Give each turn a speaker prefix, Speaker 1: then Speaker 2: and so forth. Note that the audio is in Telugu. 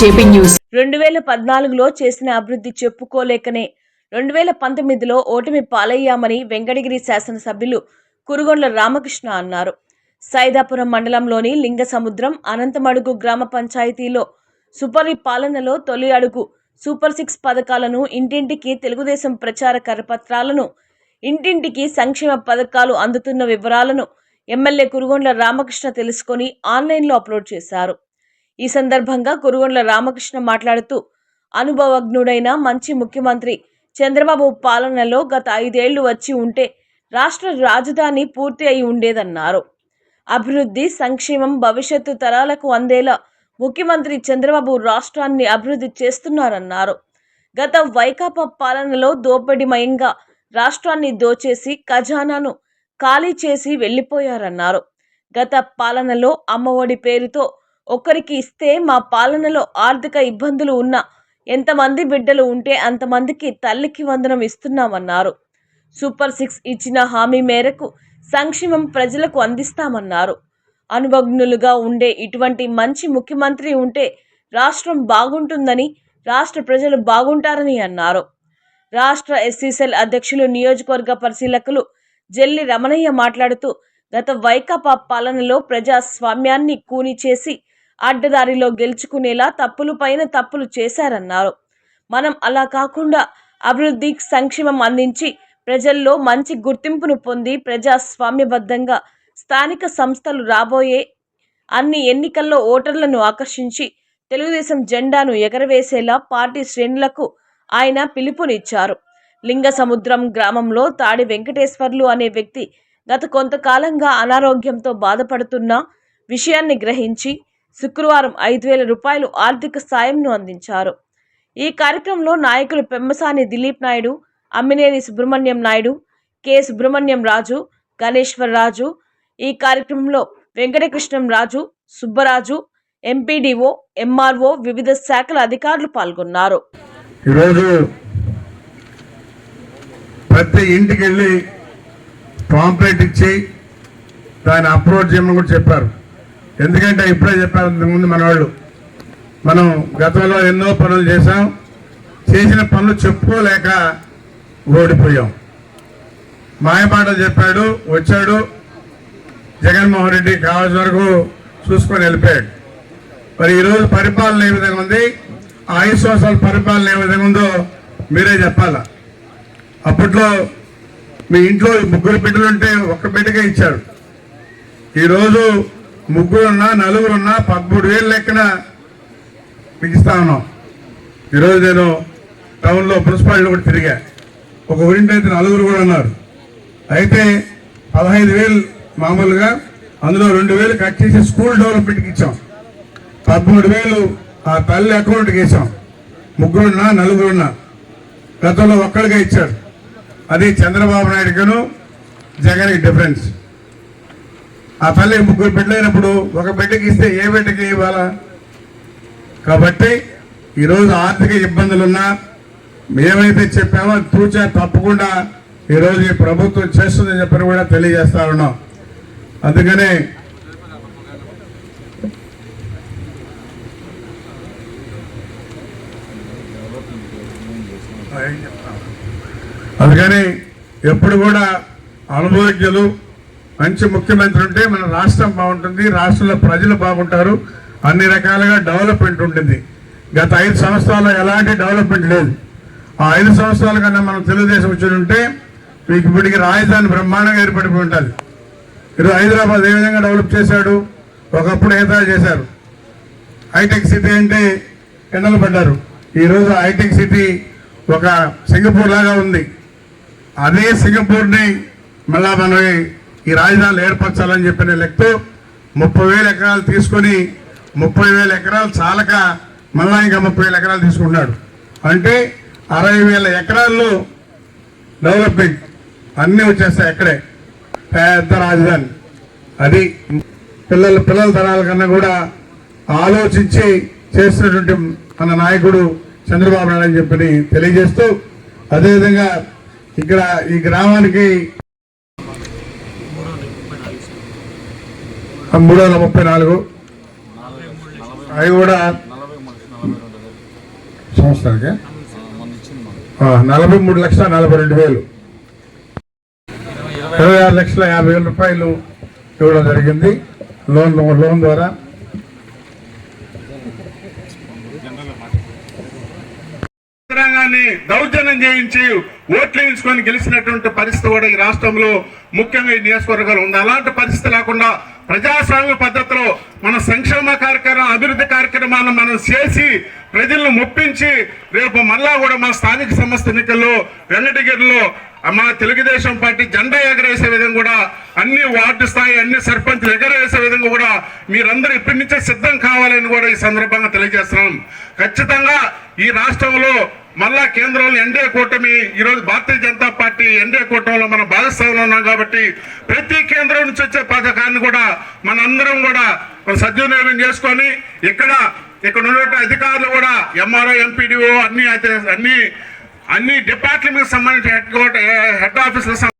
Speaker 1: JP news.
Speaker 2: రెండు వేల పద్నాలుగులో చేసిన అభివృద్ధి చెప్పుకోలేకనే రెండు వేల పంతొమ్మిదిలో ఓటమి పాలయ్యామని వెంకటగిరి శాసనసభ్యులు కురుగొండ్ల రామకృష్ణ అన్నారు. సైదాపురం మండలంలోని లింగసముద్రం అనంతమడుగు గ్రామ పంచాయతీలో సుపరి పాలనలో తొలి అడుగు సూపర్ సిక్స్ పథకాలను ఇంటింటికి తెలుగుదేశం ప్రచార కరపత్రాలను ఇంటింటికి సంక్షేమ పథకాలు అందుతున్న వివరాలను ఎమ్మెల్యే కురుగొండ్ల రామకృష్ణ తెలుసుకొని ఆన్లైన్లో అప్లోడ్ చేశారు. ఈ సందర్భంగా కురుగొండ్ల రామకృష్ణ మాట్లాడుతూ అనుభవజ్ఞుడైన మంచి ముఖ్యమంత్రి చంద్రబాబు పాలనలో గత ఐదేళ్ళు వచ్చి ఉంటే రాష్ట్ర రాజధాని పూర్తి అయి ఉండేదన్నారు. అభివృద్ధి సంక్షేమం భవిష్యత్తు తరాలకు అందేలా ముఖ్యమంత్రి చంద్రబాబు రాష్ట్రాన్ని అభివృద్ధి చేస్తున్నారన్నారు. గత వైకాపా పాలనలో దోపిడీమయంగా రాష్ట్రాన్ని దోచేసి ఖజానాను ఖాళీ చేసి వెళ్ళిపోయారన్నారు. గత పాలనలో అమ్మఒడి పేరుతో ఒకరికి ఇస్తే మా పాలనలో ఆర్థిక ఇబ్బందులు ఉన్న ఎంతమంది బిడ్డలు ఉంటే అంతమందికి తల్లికి వందనం ఇస్తున్నామన్నారు. సూపర్ సిక్స్ ఇచ్చిన హామీ మేరకు సంక్షేమం ప్రజలకు అందిస్తామన్నారు. అనుభజ్ఞులుగా ఉండే ఇటువంటి మంచి ముఖ్యమంత్రి ఉంటే రాష్ట్రం బాగుంటుందని రాష్ట్ర ప్రజలు బాగుంటారని అన్నారు. రాష్ట్ర ఎస్సీసెల్ అధ్యక్షులు నియోజకవర్గ పరిశీలకులు జల్లి రమణయ్య మాట్లాడుతూ గత వైకాపా పాలనలో ప్రజాస్వామ్యాన్ని కూని చేసి అడ్డదారిలో గెలుచుకునేలా తప్పులు పైన తప్పులు చేశారన్నారు. మనం అలా కాకుండా అభివృద్ధి సంక్షేమం అందించి ప్రజల్లో మంచి గుర్తింపును పొంది ప్రజాస్వామ్యబద్ధంగా స్థానిక సంస్థలు రాబోయే అన్ని ఎన్నికల్లో ఓటర్లను ఆకర్షించి తెలుగుదేశం జెండాను ఎగరవేసేలా పార్టీ శ్రేణులకు ఆయన పిలుపునిచ్చారు. లింగ సముద్రం గ్రామంలో తాడి వెంకటేశ్వర్లు అనే వ్యక్తి గత కొంతకాలంగా అనారోగ్యంతో బాధపడుతున్న విషయాన్ని గ్రహించి శుక్రవారం ఐదు వేల రూపాయలు ఆర్థిక సాయంను అందించారు. ఈ కార్యక్రమంలో నాయకులు పెమ్మసాని దిలీప్ నాయుడు అమ్మినేని సుబ్రహ్మణ్యం నాయుడు కె సుబ్రహ్మణ్యం రాజు గణేశ్వర్ రాజు ఈ కార్యక్రమంలో వెంకటకృష్ణం రాజు సుబ్బరాజు ఎంపీడీఓ ఎంఆర్ఓ వివిధ శాఖల అధికారులు పాల్గొన్నారు.
Speaker 3: ఈరోజు ప్రతి ఇంటికి వెళ్ళి పాంప్లెట్ ఇచ్చి దాన్ని అప్రోచ్ చేయమని కూడా చెప్పారు. ఎందుకంటే ఇప్పుడే చెప్పాను ముందు మనవాళ్ళు మనం గతంలో ఎన్నో పనులు చేశాం చేసిన పనులు చెప్పుకోలేక ఓడిపోయాం. మాయపాట చెప్పాడు వచ్చాడు జగన్మోహన్ రెడ్డి కావాల్సిన వరకు చూసుకొని వెళ్ళిపోయాడు. మరి ఈరోజు పరిపాలన ఏ విధంగా ఉంది? ఆ సంవత్సరాల పరిపాలన ఏ విధంగా ఉందో మీరే చెప్పాలా. అప్పట్లో మీ ఇంట్లో ముగ్గురు బిడ్డలుంటే ఒక్క బిడ్డకే ఇచ్చాడు ఈరోజు ముగ్గురున్నా నలుగురున్నా పదమూడు వేలు లెక్కన మీకు ఇస్తా ఉన్నాం. ఈరోజు నేను టౌన్లో మున్సిపాలిటీ కూడా తిరిగా. ఒక ఊరింటి అయితే నలుగురు కూడా ఉన్నారు. అయితే పదహైదు వేలు మామూలుగా అందులో రెండు వేలు కట్ చేసి స్కూల్ డెవలప్మెంట్కి ఇచ్చాం. పదమూడు వేలు ఆ తల్లి అకౌంట్కి వేసాం. ముగ్గురున్నా నలుగురున్నా. గతంలో ఒక్కడిగా ఇచ్చాడు. అది చంద్రబాబు నాయుడుకును జగన్కి డిఫరెన్స్ ఆ తల్లి ముగ్గురు బిడ్డలైనప్పుడు ఒక బిడ్డకి ఇస్తే ఏ బిడ్డకి ఇవ్వాలా? కాబట్టి ఈరోజు ఆర్థిక ఇబ్బందులున్నా మేమైతే చెప్పామో తూచా తప్పకుండా ఈరోజు ఈ ప్రభుత్వం చేస్తుందని చెప్పని కూడా తెలియజేస్తా ఉన్నాం. అందుకనే అందుకని ఎప్పుడు కూడా అనుభవజ్ఞులు మంచి ముఖ్యమంత్రి ఉంటే మన రాష్ట్రం బాగుంటుంది రాష్ట్రంలో ప్రజలు బాగుంటారు. అన్ని రకాలుగా డెవలప్మెంట్ ఉంటుంది. గత ఐదు సంవత్సరాల్లో ఎలాంటి డెవలప్మెంట్ లేదు. ఆ ఐదు సంవత్సరాల కన్నా మనం తెలుగుదేశం వచ్చి ఉంటే మీకు ఇప్పటికి రాజధాని బ్రహ్మాండంగా ఏర్పడిపోయి ఉంటుంది. ఈరోజు హైదరాబాద్ ఏ విధంగా డెవలప్ చేశాడు? ఒకప్పుడు ఏదా చేశారు? హైటెక్ సిటీ అంటే ఎండలు పడ్డారు. ఈరోజు హైటెక్ సిటీ ఒక సింగపూర్ లాగా ఉంది. అదే సింగపూర్ని మళ్ళా మనం ఈ రాజధానులు ఏర్పరచాలని చెప్పిన లెక్కతో ముప్పై వేల ఎకరాలు తీసుకొని ముప్పై వేల ఎకరాలు చాలక మళ్ళా ఇంకా ముప్పై వేల ఎకరాలు తీసుకున్నాడు అంటే అరవై వేల ఎకరాల్లో డెవలప్మెంట్ అన్నీ వచ్చేస్తాయి అక్కడే. పెద్ద రాజధాని. అది పిల్లల పిల్లల తరాల కన్నా కూడా ఆలోచించి చేస్తున్నటువంటి మన నాయకుడు చంద్రబాబు నాయుడు అని చెప్పి తెలియజేస్తూ అదేవిధంగా ఇక్కడ ఈ గ్రామానికి మూడు వందల ముప్పై నాలుగు. అవి కూడా సంవత్సరానికి? నలభై మూడు లక్షల నలభై రెండు వేలు. ఇరవై ఆరు లక్షల యాభై వేల రూపాయలు ఇవ్వడం జరిగింది. లోన్ లోన్ ద్వారా
Speaker 1: యంత్రాంగాన్ని దౌర్జన్యం చేయించి ఓట్లు వేయించుకొని గెలిచినటువంటి పరిస్థితి కూడా ఈ రాష్ట్రంలో ముఖ్యంగా ఈ నియోజకవర్గాలు ఉంది. అలాంటి పరిస్థితి లేకుండా ప్రజాస్వామ్య పద్ధతిలో మన సంక్షేమ కార్యక్రమం అభివృద్ధి కార్యక్రమాలను మనం చేసి ప్రజలను మొప్పించి రేపు మళ్ళా కూడా మా స్థానిక సంస్థ ఎన్నికల్లో వెంకటగిరిలో మా తెలుగుదేశం పార్టీ జెండా ఎగరేసే విధంగా కూడా అన్ని వార్డు స్థాయి అన్ని సర్పంచ్లు ఎగరేసే విధంగా కూడా మీరందరూ ఇప్పటి నుంచే సిద్ధం కావాలని కూడా ఈ సందర్భంగా తెలియజేస్తున్నాం. ఖచ్చితంగా ఈ రాష్ట్రంలో మళ్ళా కేంద్రంలో ఎన్డీఏ కూటమి ఈరోజు భారతీయ జనతా పార్టీ ఎన్డీఏ కూటమిలో మనం భాగస్వాములు ఉన్నాం కాబట్టి ప్రతి కేంద్రం నుంచి వచ్చే పథకాన్ని కూడా మనందరం కూడా సద్వినియోగం చేసుకొని ఇక్కడ ఇక్కడ ఉన్నటువంటి అధికారులు కూడా ఎంఆర్ఓ ఎంపీడీఓ అన్ని అయితే అన్ని అన్ని డిపార్ట్మెంట్ సంబంధించిన హెడ్ హెడ్ ఆఫీసులకు